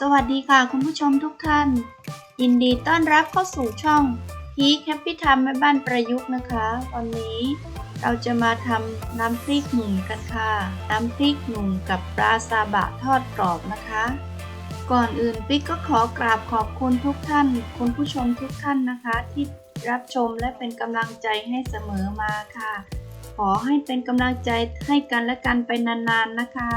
สวัสดีค่ะคุณผู้ชมทุกท่าน ยินดีต้อนรับเข้าสู่ช่องพีแฮปปี้ทำแม่บ้านประยุกต์นะคะวันนี้เราจะมาทำน้ำพริกหนุ่มกันค่ะ น้ำพริกหนุ่มกับปลาซาบะทอดกรอบนะคะ ก่อนอื่นปิ๊กก็ขอกราบขอบคุณทุกท่าน คุณผู้ชมทุกท่านนะคะ ที่รับชมและเป็นกำลังใจให้เสมอมาค่ะ ขอให้เป็นกำลังใจให้กันและกันไปนานๆนะคะ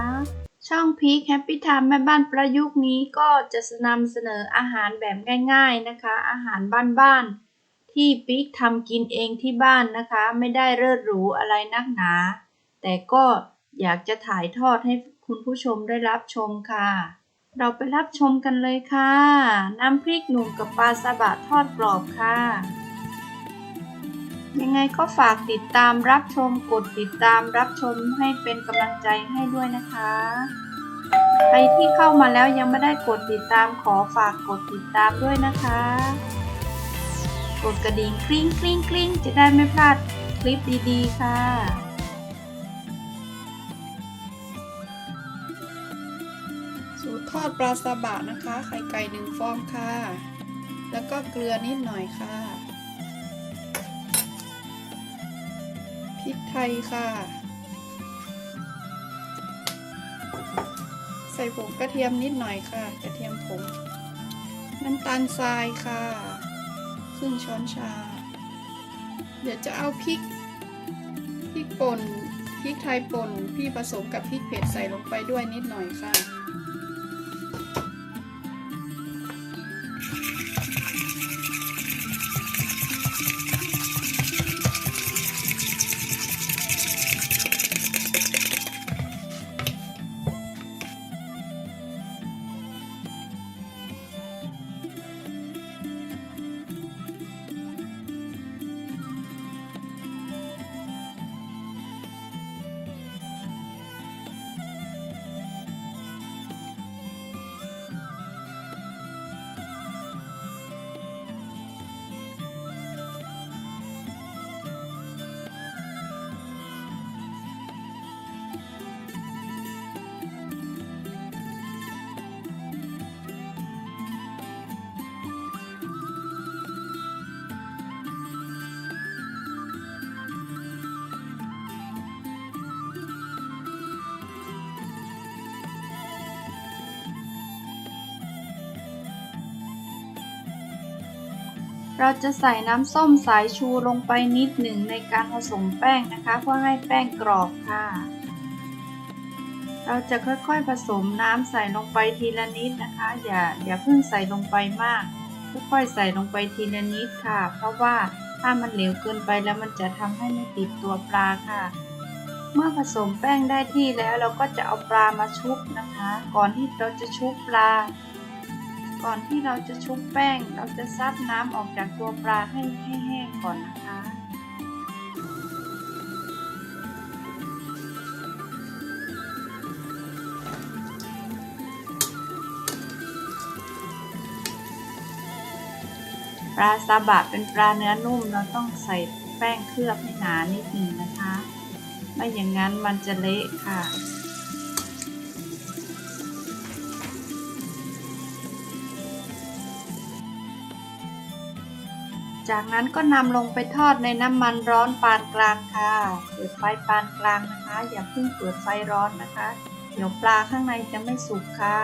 ช่องพีคแฮปปี้ไทม์แม่บ้านประยุกต์นี้ก็จะนำเสนออาหารแบบง่ายๆนะคะ อาหารบ้านๆที่ปิ๊กทำกินเองที่บ้านนะคะ ไม่ได้เลิศหรูอะไรนักหนา แต่ก็อยากจะถ่ายทอดให้คุณผู้ชมได้รับชมค่ะ เราไปรับชมกันเลยค่ะ น้ำพริกหนุ่มกับปลาซาบะทอดกรอบค่ะ ยังไงก็ฝากติดตามรับชมกดติดตามรับชมให้เป็นกำลังใจให้ด้วยนะคะ ใครที่เข้ามาแล้วยังไม่ได้กดติดตามขอฝากกดติดตามด้วยนะคะ กดกระดิ่งกริ๊งกริ๊งกริ๊งจะได้ไม่พลาดคลิปดีๆ ค่ะสูตรทอดปลาซาบะนะคะ ไข่ไก่หนึ่งฟองค่ะ แล้วก็เกลือนิดหน่อยค่ะ ริกไทยค่ะ ใส่ผงกระเทียมนิดหน่อยค่ะ กระเทียมผง น้ำตาลทรายค่ะ ครึ่งช้อนชา เดี๋ยวจะเอาพริก พริกป่น พริกไทยป่นพี่ผสมกับพริกเผ็ดใส่ลงไปด้วยนิดหน่อยค่ะ เราจะใส่น้ำส้มสายชูลงไปนิดหนึ่งในการผสมแป้งนะคะ เพื่อให้แป้งกรอบค่ะ เราจะค่อยๆผสมน้ำใส่ลงไปทีละนิดนะคะ อย่าอย่าเพิ่งใส่ลงไปมาก ค่อยๆใส่ลงไปทีละนิดค่ะ เพราะว่าถ้ามันเหลวเกินไปแล้วมันจะทำให้ไม่ติดตัวปลาค่ะ เมื่อผสมแป้งได้ที่แล้วเราก็จะเอาปลามาชุบนะคะ ก่อนที่เราจะชุบปลา ก่อนที่เราจะชุบแป้ง เราจะซับน้ำออกจากตัวปลาให้แห้งก่อนนะคะปลาซาบะเป็นปลาเนื้อนุ่มเราต้องใส่แป้งเคลือบให้หนานิดหนึ่งนะคะ ไม่อย่างนั้นมันจะเละค่ะ จากนั้นก็นำลงไปทอดในน้ำมันร้อนปานกลางค่ะเปิดไฟปานกลางนะคะ อย่าเพิ่งเปิดไฟร้อนนะคะ เดี๋ยวปลาข้างในจะไม่สุกค่ะ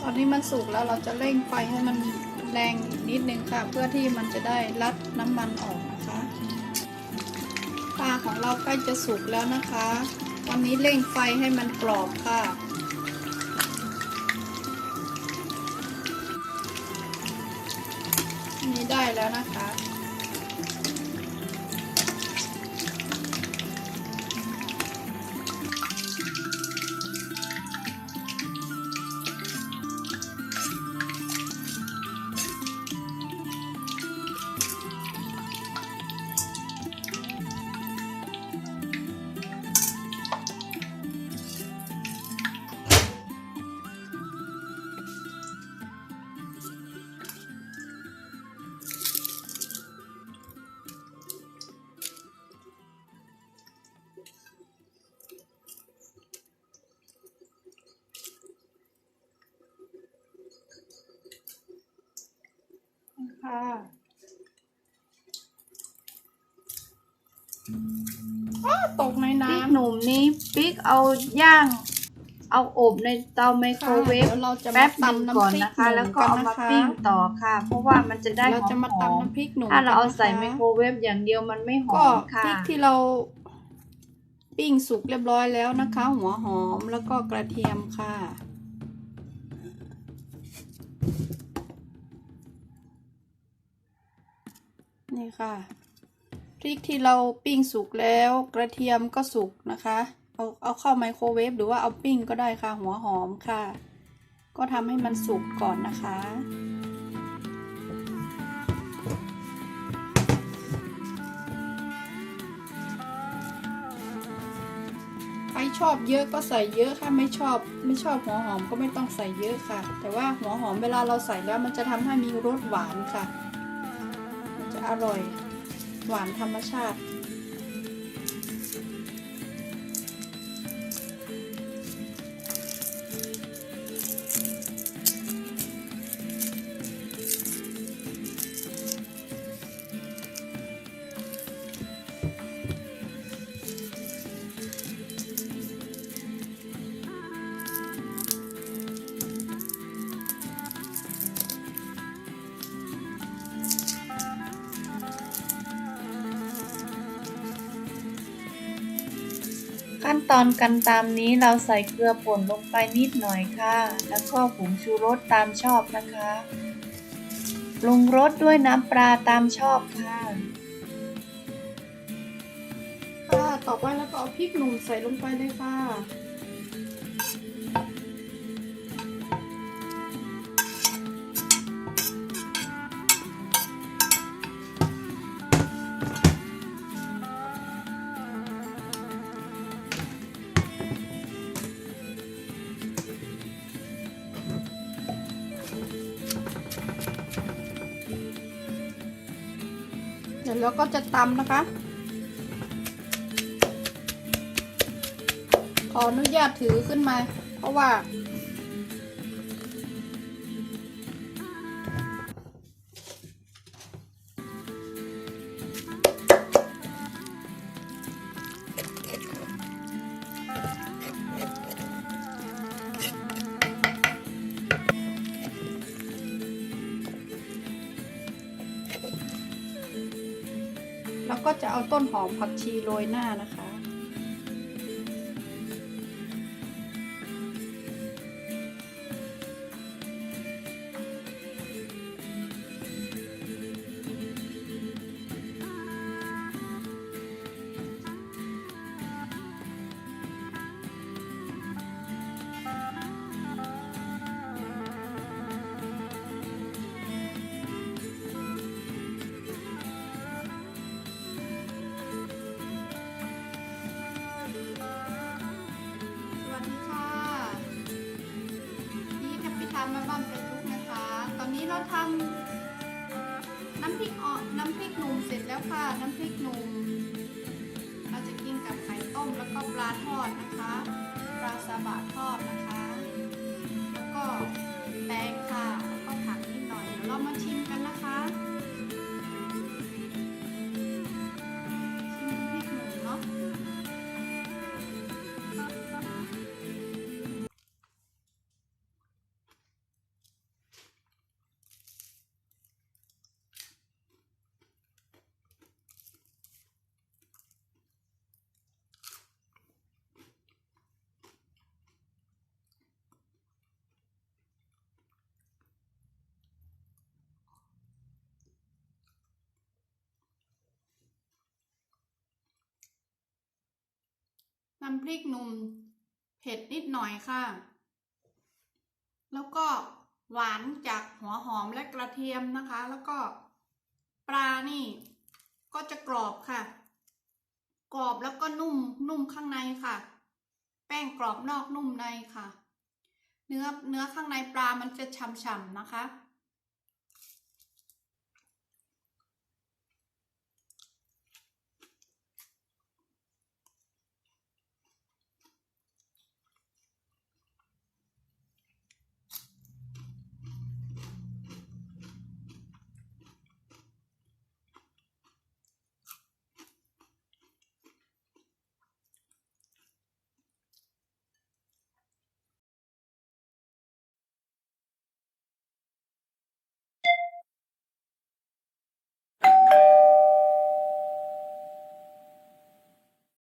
ตอนนี้มันสุกแล้วเราจะเร่งไฟให้มันแรงอีกนิดนึงค่ะ เพื่อที่มันจะได้รัดน้ำมันออกนะคะปลาของเราใกล้จะสุกแล้วนะคะตอนนี้เร่งไฟให้มันกรอบค่ะ นี้ได้แล้วนะคะ ค่ะอ้าตกในพริกน้ำหนุ่มนี้พริกเอาย่าง เอาอบในเตาไมโครเวฟค่ะดี๋ยวเราจะแป๊มาบหนึ่งตำก่อนน้ำพริกนะคะหแล้วนุ่มก็กันเอานะมาคะปิ้งต่อค่ะ เพราะว่ามันจะได้หเราอจะมมาๆตำน้ำพริกหนุ่มถ้าเราเอาใส่กันไมนะคะโครเวฟอย่างเดียวมันไม่หอก็มพค่ะ ริกที่เรา ปิ้งสุกเรียบร้อยแล้วนะคะ หัวหอมแล้วก็กระเทียมค่ะ นี่ค่ะพริกที่เราปิ้งสุกแล้วกระเทียมก็สุกนะคะเอาเอาเข้าไมโครเวฟหรือว่าเอาปิ้งก็ได้ค่ะหัวหอมค่ะ ก็ทำให้มันสุกก่อนนะคะใครชอบเยอะก็ใส่เยอะค่ะไม่ชอบไม่ชอบหัวหอมก็ไม่ต้องใส่เยอะค่ะ แต่ว่าหัวหอมเวลาเราใส่แล้วมันจะทำให้มีรสหวานค่ะมันจะ อร่อย หวานธรรมชาติ ขั้นตอนกันตามนี้เราใส่เกลือป่นลงไปนิดหน่อยค่ะ แล้วก็ผงชูรสตามชอบนะคะปรุงรสด้วยน้ำปลาตามชอบค่ะ ค่ะ ต่อไปแล้วก็เอาพริกหนุ่มใส่ลงไปเลยค่ะ แล้วก็จะตำนะคะ ขออนุญาตถือขึ้นมา เพราะว่า แล้วก็จะเอาต้นหอมผักชีโรยหน้านะคะ ดีค่ะนี่แคปิทำมาบ้านเฟซบุ๊กนะคะ ตอนนี้เราทำน้ำพริกอ่อนน้ำพริกหนุ่มเสร็จแล้วค่ะ น้ำพริกหนุ่มเราจะกินกับไข่ต้มแล้วก็ปลาทอดนะคะ ปลาซาบะทอดนะคะ แล้วก็ น้ำพริกหนุ่มเผ็ดนิดหน่อยค่ะ แล้วก็หวานจากหัวหอมและกระเทียมนะคะ แล้วก็ปลานี่ก็จะกรอบค่ะ กรอบแล้วก็นุ่มนุ่มข้างในค่ะ แป้งกรอบนอกนุ่มในค่ะ เนื้อเนื้อข้างในปลามันจะฉ่ำๆนะคะ